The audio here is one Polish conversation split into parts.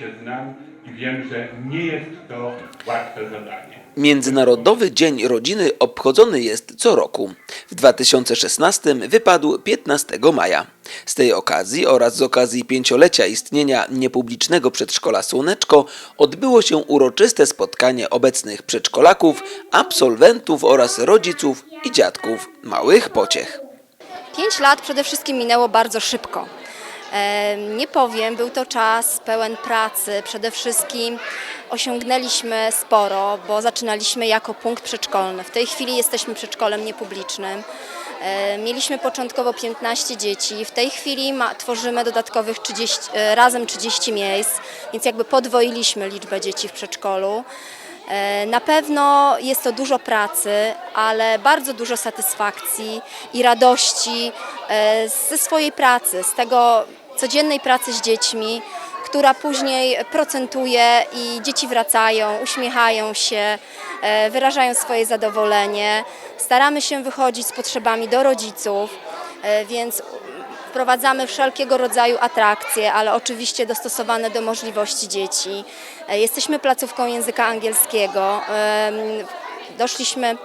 się znam i wiem, że nie jest to łatwe zadanie. Międzynarodowy Dzień Rodziny obchodzony jest co roku. W 2016 wypadł 15 maja. Z tej okazji oraz z okazji pięciolecia istnienia niepublicznego przedszkola Słoneczko odbyło się uroczyste spotkanie obecnych przedszkolaków, absolwentów oraz rodziców i dziadków małych pociech. Pięć lat przede wszystkim minęło bardzo szybko. Nie powiem, był to czas pełen pracy. Przede wszystkim osiągnęliśmy sporo, bo zaczynaliśmy jako punkt przedszkolny. W tej chwili jesteśmy przedszkolem niepublicznym. Mieliśmy początkowo 15 dzieci, w tej chwili ma, tworzymy dodatkowych 30, e, razem 30 miejsc, więc jakby podwoiliśmy liczbę dzieci w przedszkolu. E, Na pewno jest to dużo pracy, ale bardzo dużo satysfakcji i radości e, ze swojej pracy, z tego codziennej pracy z dziećmi, która później procentuje i dzieci wracają, uśmiechają się, e, wyrażają swoje zadowolenie. Staramy się wychodzić z potrzebami do rodziców, e, więc Wprowadzamy wszelkiego rodzaju atrakcje, ale oczywiście dostosowane do możliwości dzieci. E, Jesteśmy placówką języka angielskiego. Doszliśmy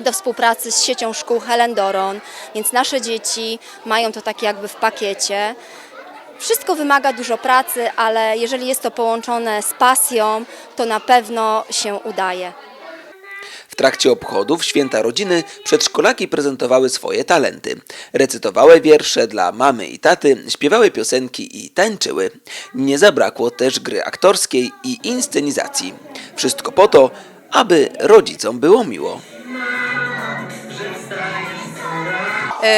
do współpracy z siecią szkół Helen Doron, więc nasze dzieci mają to tak jakby w pakiecie. Wszystko wymaga dużo pracy, ale jeżeli jest to połączone z pasją, to na pewno się udaje. W trakcie obchodów Święta Rodziny przedszkolaki prezentowały swoje talenty. Recytowały wiersze dla mamy i taty, śpiewały piosenki i tańczyły. Nie zabrakło też gry aktorskiej i inscenizacji. Wszystko po to, aby rodzicom było miło.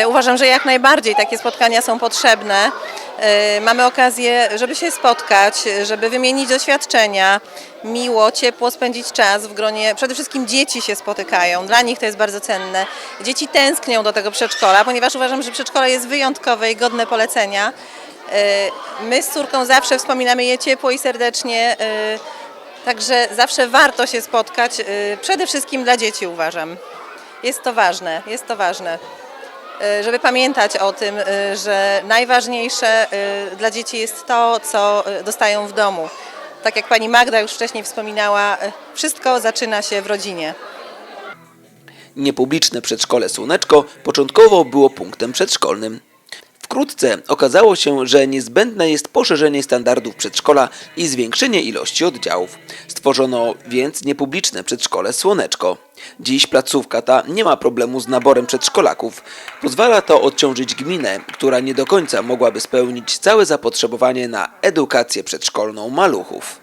Uważam, że jak najbardziej takie spotkania są potrzebne. E, Mamy okazję, żeby się spotkać, żeby wymienić doświadczenia, miło, ciepło spędzić czas w gronie. Przede wszystkim dzieci się spotykają, dla nich to jest bardzo cenne. Dzieci tęsknią do tego przedszkola, ponieważ uważam, że przedszkole jest wyjątkowe i godne polecenia. E, My z córką zawsze wspominamy je ciepło i serdecznie, e, także zawsze warto się spotkać, e, przede wszystkim dla dzieci uważam. Jest to ważne, jest to ważne e, żeby pamiętać o tym, e, że najważniejsze e, dla dzieci jest to, co e, dostają w domu. Tak jak pani Magda już wcześniej wspominała, e, wszystko zaczyna się w rodzinie. Niepubliczne przedszkole Słoneczko początkowo było punktem przedszkolnym. Wkrótce okazało się, że niezbędne jest poszerzenie standardów przedszkola i zwiększenie ilości oddziałów. Stworzono więc niepubliczne przedszkole Słoneczko. Dziś placówka ta nie ma problemu z naborem przedszkolaków. Pozwala to odciążyć gminę, która nie do końca mogłaby spełnić całe zapotrzebowanie na edukację przedszkolną maluchów.